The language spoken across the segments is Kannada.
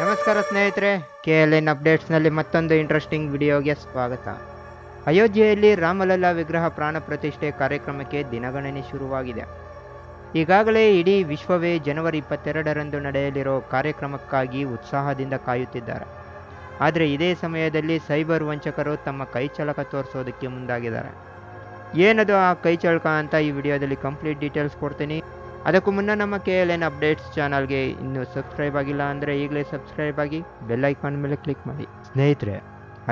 ನಮಸ್ಕಾರ ಸ್ನೇಹಿತರೆ ಕೆ ಎಲ್ ಎನ್ ಅಪ್ಡೇಟ್ಸ್ನಲ್ಲಿ ಮತ್ತೊಂದು ಇಂಟ್ರೆಸ್ಟಿಂಗ್ ವಿಡಿಯೋಗೆ ಸ್ವಾಗತ. ಅಯೋಧ್ಯೆಯಲ್ಲಿ ರಾಮಲಲ್ಲಾ ವಿಗ್ರಹ ಪ್ರಾಣ ಪ್ರತಿಷ್ಠೆ ಕಾರ್ಯಕ್ರಮಕ್ಕೆ ದಿನಗಣನೆ ಶುರುವಾಗಿದೆ. ಈಗಾಗಲೇ ಇಡೀ ವಿಶ್ವವೇ ಜನವರಿ ಇಪ್ಪತ್ತೆರಡರಂದು ನಡೆಯಲಿರೋ ಕಾರ್ಯಕ್ರಮಕ್ಕಾಗಿ ಉತ್ಸಾಹದಿಂದ ಕಾಯುತ್ತಿದ್ದಾರೆ. ಆದರೆ ಇದೇ ಸಮಯದಲ್ಲಿ ಸೈಬರ್ ವಂಚಕರು ತಮ್ಮ ಕೈಚಳಕ ತೋರಿಸೋದಕ್ಕೆ ಮುಂದಾಗಿದ್ದಾರೆ. ಏನದು ಆ ಕೈಚಳಕ ಅಂತ ಈ ವಿಡಿಯೋದಲ್ಲಿ ಕಂಪ್ಲೀಟ್ ಡೀಟೇಲ್ಸ್ ಕೊಡ್ತೀನಿ. ಅದಕ್ಕೂ ಮುನ್ನ ನಮ್ಮ ಕೆ ಎಲ್ ಎನ್ ಅಪ್ಡೇಟ್ಸ್ ಚಾನಲ್ಗೆ ಇನ್ನೂ ಸಬ್ಸ್ಕ್ರೈಬ್ ಆಗಿಲ್ಲ ಅಂದರೆ ಈಗಲೇ ಸಬ್ಸ್ಕ್ರೈಬ್ ಆಗಿ ಬೆಲ್ ಐಕಾನ್ ಮೇಲೆ ಕ್ಲಿಕ್ ಮಾಡಿ. ಸ್ನೇಹಿತರೆ,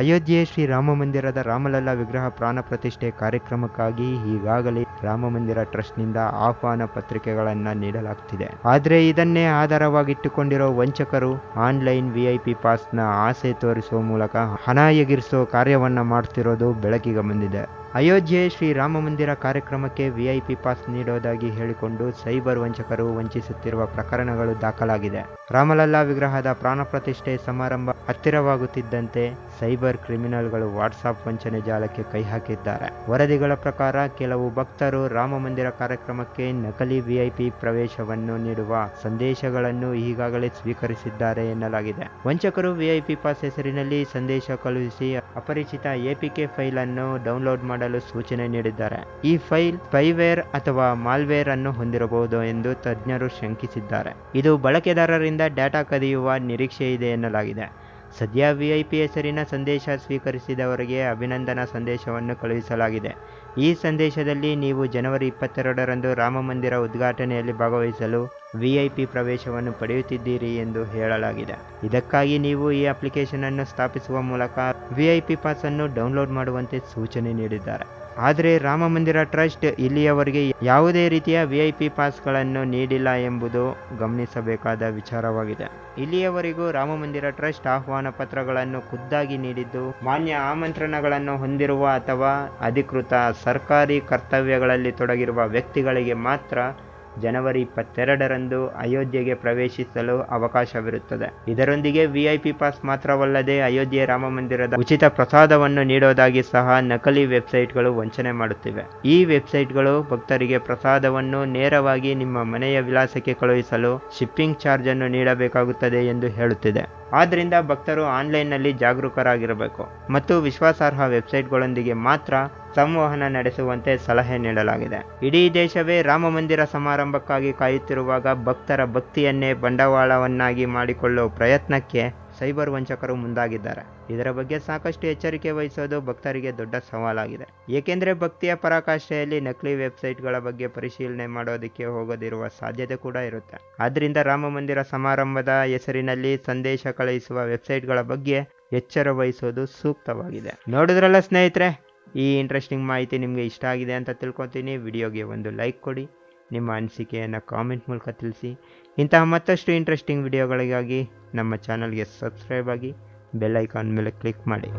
ಅಯೋಧ್ಯೆ ಶ್ರೀ ರಾಮ ಮಂದಿರದ ರಾಮಲಲ್ಲಾ ವಿಗ್ರಹ ಪ್ರಾಣ ಪ್ರತಿಷ್ಠೆ ಕಾರ್ಯಕ್ರಮಕ್ಕಾಗಿ ಈಗಾಗಲೇ ರಾಮ ಮಂದಿರ ಟ್ರಸ್ಟ್ನಿಂದ ಆಹ್ವಾನ ಪತ್ರಿಕೆಗಳನ್ನು ನೀಡಲಾಗ್ತಿದೆ. ಆದರೆ ಇದನ್ನೇ ಆಧಾರವಾಗಿಟ್ಟುಕೊಂಡಿರೋ ವಂಚಕರು ಆನ್ಲೈನ್ ವಿಐಪಿ ಪಾಸ್ನ ಆಸೆ ತೋರಿಸುವ ಮೂಲಕ ಹಣ ಎಗಿರಿಸೋ ಕಾರ್ಯವನ್ನ ಮಾಡ್ತಿರೋದು ಬೆಳಕಿಗೆ ಬಂದಿದೆ. ಅಯೋಧ್ಯೆ ಶ್ರೀ ರಾಮ ಮಂದಿರ ಕಾರ್ಯಕ್ರಮಕ್ಕೆ ವಿಐಪಿ ಪಾಸ್ ನೀಡೋದಾಗಿ ಹೇಳಿಕೊಂಡು ಸೈಬರ್ ವಂಚಕರು ವಂಚಿಸುತ್ತಿರುವ ಪ್ರಕರಣಗಳು ದಾಖಲಾಗಿದೆ. ರಾಮಲಲ್ಲಾ ವಿಗ್ರಹದ ಪ್ರಾಣ ಪ್ರತಿಷ್ಠೆ ಸಮಾರಂಭ ಹತ್ತಿರವಾಗುತ್ತಿದ್ದಂತೆ ಸೈಬರ್ ಕ್ರಿಮಿನಲ್ಗಳು ವಾಟ್ಸಾಪ್ ವಂಚನೆ ಜಾಲಕ್ಕೆ ಕೈ ಹಾಕಿದ್ದಾರೆ. ವರದಿಗಳ ಪ್ರಕಾರ ಕೆಲವು ಭಕ್ತರು ರಾಮ ಮಂದಿರ ಕಾರ್ಯಕ್ರಮಕ್ಕೆ ನಕಲಿ ವಿಐಪಿ ಪ್ರವೇಶವನ್ನು ನೀಡುವ ಸಂದೇಶಗಳನ್ನು ಈಗಾಗಲೇ ಸ್ವೀಕರಿಸಿದ್ದಾರೆ ಎನ್ನಲಾಗಿದೆ. ವಂಚಕರು ವಿಐಪಿ ಪಾಸ್ ಹೆಸರಿನಲ್ಲಿ ಸಂದೇಶ ಕಳುಹಿಸಿ ಅಪರಿಚಿತ ಎಪಿಕೆ ಫೈಲ್ ಅನ್ನು ಡೌನ್ಲೋಡ್ ಮಾಡಲು ಸೂಚನೆ ನೀಡಿದ್ದಾರೆ. ಈ ಫೈಲ್ ಫೈವೇರ್ ಅಥವಾ ಮಾಲ್ವೇರ್ ಅನ್ನು ಹೊಂದಿರಬಹುದು ಎಂದು ತಜ್ಞರು ಶಂಕಿಸಿದ್ದಾರೆ. ಇದು ಬಳಕೆದಾರರಿಂದ ಡೇಟಾ ಕದಿಯುವ ನಿರೀಕ್ಷೆ ಇದೆ ಎನ್ನಲಾಗಿದೆ. ಸದ್ಯ ವಿಐಪಿ ಹೆಸರಿನ ಸಂದೇಶ ಸ್ವೀಕರಿಸಿದವರಿಗೆ ಅಭಿನಂದನಾ ಸಂದೇಶವನ್ನು ಕಳುಹಿಸಲಾಗಿದೆ. ಈ ಸಂದೇಶದಲ್ಲಿ ನೀವು ಜನವರಿ ಇಪ್ಪತ್ತೆರಡರಂದು ರಾಮಮಂದಿರ ಉದ್ಘಾಟನೆಯಲ್ಲಿ ಭಾಗವಹಿಸಲು ವಿಐಪಿ ಪ್ರವೇಶವನ್ನು ಪಡೆಯುತ್ತಿದ್ದೀರಿ ಎಂದು ಹೇಳಲಾಗಿದೆ. ಇದಕ್ಕಾಗಿ ನೀವು ಈ ಅಪ್ಲಿಕೇಶನ್ ಅನ್ನು ಸ್ಥಾಪಿಸುವ ಮೂಲಕ ವಿಐಪಿ ಪಾಸ್ ಅನ್ನು ಡೌನ್ಲೋಡ್ ಮಾಡುವಂತೆ ಸೂಚನೆ ನೀಡಿದ್ದಾರೆ. ಆದರೆ ರಾಮ ಮಂದಿರ ಟ್ರಸ್ಟ್ ಇಲ್ಲಿಯವರೆಗೆ ಯಾವುದೇ ರೀತಿಯ ವಿಐಪಿ ಪಾಸ್ಗಳನ್ನು ನೀಡಿಲ್ಲ ಎಂಬುದು ಗಮನಿಸಬೇಕಾದ ವಿಚಾರವಾಗಿದೆ. ಇಲ್ಲಿಯವರೆಗೂ ರಾಮ ಮಂದಿರ ಟ್ರಸ್ಟ್ ಆಹ್ವಾನ ಪತ್ರಗಳನ್ನು ಖುದ್ದಾಗಿ ನೀಡಿದ್ದು, ಮಾನ್ಯ ಆಮಂತ್ರಣಗಳನ್ನು ಹೊಂದಿರುವ ಅಥವಾ ಅಧಿಕೃತ ಸರ್ಕಾರಿ ಕರ್ತವ್ಯಗಳಲ್ಲಿ ತೊಡಗಿರುವ ವ್ಯಕ್ತಿಗಳಿಗೆ ಮಾತ್ರ ಜನವರಿ ಇಪ್ಪತ್ತೆರಡರಂದು ಅಯೋಧ್ಯೆಗೆ ಪ್ರವೇಶಿಸಲು ಅವಕಾಶವಿರುತ್ತದೆ. ಇದರೊಂದಿಗೆ ವಿಐಪಿ ಪಾಸ್ ಮಾತ್ರವಲ್ಲದೆ ಅಯೋಧ್ಯೆ ರಾಮ ಮಂದಿರದ ಉಚಿತ ಪ್ರಸಾದವನ್ನು ನೀಡೋದಾಗಿ ಸಹ ನಕಲಿ ವೆಬ್ಸೈಟ್ಗಳು ವಂಚನೆ ಮಾಡುತ್ತಿವೆ. ಈ ವೆಬ್ಸೈಟ್ಗಳು ಭಕ್ತರಿಗೆ ಪ್ರಸಾದವನ್ನು ನೇರವಾಗಿ ನಿಮ್ಮ ಮನೆಯ ವಿಳಾಸಕ್ಕೆ ಕಳುಹಿಸಲು ಶಿಪ್ಪಿಂಗ್ ಚಾರ್ಜ್ ಅನ್ನು ನೀಡಬೇಕಾಗುತ್ತದೆ ಎಂದು ಹೇಳುತ್ತಿದೆ. ಆದ್ದರಿಂದ ಭಕ್ತರು ಆನ್ಲೈನ್ನಲ್ಲಿ ಜಾಗರೂಕರಾಗಿರಬೇಕು ಮತ್ತು ವಿಶ್ವಾಸಾರ್ಹ ವೆಬ್ಸೈಟ್ಗಳೊಂದಿಗೆ ಮಾತ್ರ ಸಂವಹನ ನಡೆಸುವಂತೆ ಸಲಹೆ ನೀಡಲಾಗಿದೆ. ಇಡೀ ದೇಶವೇ ರಾಮ ಮಂದಿರ ಸಮಾರಂಭಕ್ಕಾಗಿ ಕಾಯುತ್ತಿರುವಾಗ ಭಕ್ತರ ಭಕ್ತಿಯನ್ನೇ ಬಂಡವಾಳವನ್ನಾಗಿ ಮಾಡಿಕೊಳ್ಳುವ ಪ್ರಯತ್ನಕ್ಕೆ ಸೈಬರ್ ವಂಚಕರು ಮುಂದಾಗಿದ್ದಾರೆ. ಇದರ ಬಗ್ಗೆ ಸಾಕಷ್ಟು ಎಚ್ಚರಿಕೆ ವಹಿಸೋದು ಭಕ್ತರಿಗೆ ದೊಡ್ಡ ಸವಾಲಾಗಿದೆ. ಏಕೆಂದರೆ ಭಕ್ತಿಯ ಪರಾಕಾಷ್ಠೆಯಲ್ಲಿ ನಕಲಿ ವೆಬ್ಸೈಟ್ಗಳ ಬಗ್ಗೆ ಪರಿಶೀಲನೆ ಮಾಡೋದಕ್ಕೆ ಹೋಗದಿರುವ ಸಾಧ್ಯತೆ ಕೂಡ ಇರುತ್ತೆ. ಆದ್ದರಿಂದ ರಾಮ ಮಂದಿರ ಸಮಾರಂಭದ ಹೆಸರಿನಲ್ಲಿ ಸಂದೇಶ ಕಳುಹಿಸುವ ವೆಬ್ಸೈಟ್ಗಳ ಬಗ್ಗೆ ಎಚ್ಚರ ವಹಿಸೋದು ಸೂಕ್ತವಾಗಿದೆ. ನೋಡಿದ್ರಲ್ಲ ಸ್ನೇಹಿತರೆ, ಈ ಇಂಟ್ರೆಸ್ಟಿಂಗ್ ಮಾಹಿತಿ ನಿಮಗೆ ಇಷ್ಟ ಆಗಿದೆ ಅಂತ ತಿಳ್ಕೊತೀನಿ. ವಿಡಿಯೋಗೆ ಒಂದು ಲೈಕ್ ಕೊಡಿ. ನಿಮ್ಮ ಅನಿಸಿಕೆಯನ್ನು ಕಾಮೆಂಟ್ ಮೂಲಕ ತಿಳಿಸಿ. ಇಂತಹ ಮತ್ತಷ್ಟು ಇಂಟ್ರೆಸ್ಟಿಂಗ್ ವಿಡಿಯೋಗಳಿಗಾಗಿ ನಮ್ಮ ಚಾನಲ್ಗೆ ಸಬ್ಸ್ಕ್ರೈಬ್ ಆಗಿ ಬೆಲ್ ಐಕಾನ್ ಮೇಲೆ ಕ್ಲಿಕ್ ಮಾಡಿ.